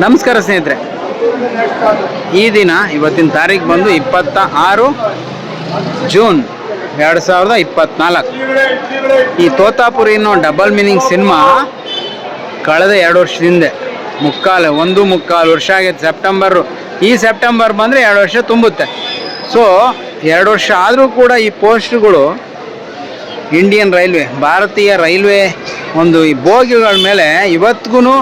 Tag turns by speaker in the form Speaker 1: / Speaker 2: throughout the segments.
Speaker 1: ನಮಸ್ಕಾರ ಸ್ನೇಹಿತರೆ. ಈ ದಿನ ಇವತ್ತಿನ ತಾರೀಕು ಬಂದು ಇಪ್ಪತ್ತ ಆರು ಜೂನ್ ಎರಡು ಸಾವಿರದ ಇಪ್ಪತ್ನಾಲ್ಕು. ಈ ತೋತಾಪುರಿ ಅನ್ನೋ ಡಬಲ್ ಮೀನಿಂಗ್ ಸಿನಿಮಾ ಕಳೆದ ಎರಡು ವರ್ಷದ ಹಿಂದೆ ಮುಕ್ಕಾಲು, ಒಂದು ಮುಕ್ಕಾಲು ವರ್ಷ ಆಗೈತೆ ಸೆಪ್ಟೆಂಬರು ಈ ಸೆಪ್ಟೆಂಬರ್ ಬಂದರೆ ಎರಡು ವರ್ಷ ತುಂಬುತ್ತೆ. ಸೊ ಎರಡು ವರ್ಷ ಆದರೂ ಕೂಡ ಈ ಪೋಸ್ಟ್ಗಳು ಇಂಡಿಯನ್ ರೈಲ್ವೆ ಭಾರತೀಯ ರೈಲ್ವೆ ಒಂದು ಈ ಬೋಗಿಗಳ ಮೇಲೆ ಇವತ್ತಿಗೂ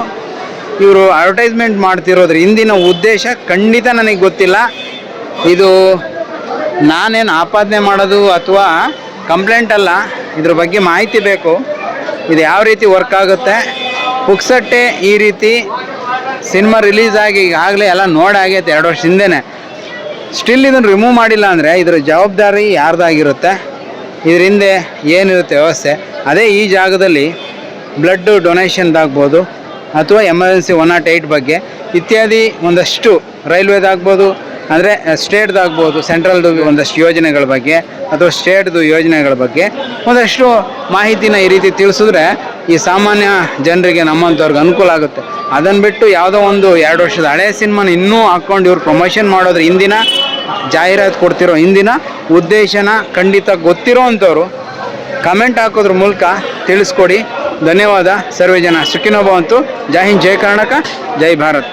Speaker 1: ಇವರು ಅಡ್ವರ್ಟೈಸ್ಮೆಂಟ್ ಮಾಡ್ತಿರೋದ್ರ ಹಿಂದಿನ ಉದ್ದೇಶ ಖಂಡಿತ ನನಗೆ ಗೊತ್ತಿಲ್ಲ. ಇದು ನಾನೇನು ಆಪಾದನೆ ಮಾಡೋದು ಅಥವಾ ಕಂಪ್ಲೇಂಟ್ ಅಲ್ಲ, ಇದ್ರ ಬಗ್ಗೆ ಮಾಹಿತಿ ಬೇಕು. ಇದು ಯಾವ ರೀತಿ ವರ್ಕ್ ಆಗುತ್ತೆ. ಪುಕ್ಸಟ್ಟೆ ಈ ರೀತಿ ಸಿನಿಮಾ ರಿಲೀಸ್ ಆಗಿ ಈಗಾಗಲೇ ಎಲ್ಲ ನೋಡಾಗೈತೆ ಎರಡು ವರ್ಷ ಹಿಂದೆ ಸ್ಟಿಲ್ ಇದನ್ನು ರಿಮೂವ್ ಮಾಡಿಲ್ಲ ಅಂದರೆ ಇದರ ಜವಾಬ್ದಾರಿ ಯಾರ್ದಾಗಿರುತ್ತೆ? ಇದ್ರ ಹಿಂದೆ ಏನಿರುತ್ತೆ ವ್ಯವಸ್ಥೆ? ಅದೇ ಈ ಜಾಗದಲ್ಲಿ ಬ್ಲಡ್ಡು ಡೊನೇಷನ್ದಾಗ್ಬೋದು ಅಥವಾ ಎಮರ್ಜೆನ್ಸಿ ಒನ್ ನಾಟ್ ಏಯ್ಟ್ ಬಗ್ಗೆ ಇತ್ಯಾದಿ ಒಂದಷ್ಟು ರೈಲ್ವೆದಾಗ್ಬೋದು ಅಂದರೆ ಸ್ಟೇಟ್ದಾಗ್ಬೋದು ಸೆಂಟ್ರಲ್ದು ಒಂದಷ್ಟು ಯೋಜನೆಗಳ ಬಗ್ಗೆ ಅಥವಾ ಸ್ಟೇಟ್ದು ಯೋಜನೆಗಳ ಬಗ್ಗೆ ಒಂದಷ್ಟು ಮಾಹಿತಿನ ಈ ರೀತಿ ತಿಳಿಸಿದ್ರೆ ಈ ಸಾಮಾನ್ಯ ಜನರಿಗೆ ನಮ್ಮಂಥವ್ರಿಗೆ ಅನುಕೂಲ ಆಗುತ್ತೆ. ಅದನ್ನು ಬಿಟ್ಟು ಯಾವುದೋ ಒಂದು ಎರಡು ವರ್ಷದ ಹಳೆ ಸಿನಿಮಾನ ಇನ್ನೂ ಹಾಕ್ಕೊಂಡು ಇವ್ರು ಪ್ರಮೋಷನ್ ಮಾಡೋದ್ರ ಹಿಂದಿನ ಜಾಹೀರಾತು ಕೊಡ್ತಿರೋ ಹಿಂದಿನ ಉದ್ದೇಶನ ಖಂಡಿತ ಗೊತ್ತಿರೋ ಅಂಥವ್ರು ಕಮೆಂಟ್ ಹಾಕೋದ್ರ ಮೂಲಕ ತಿಳಿಸ್ಕೊಡಿ. ಧನ್ಯವಾದ ಸರ್ವೇ ಜನ ಸುಖಿನೋ ಭವಂತು ಜೈ ಹಿಂದ್ ಜೈ ಕರ್ನಾಟಕ ಜೈ ಭಾರತ್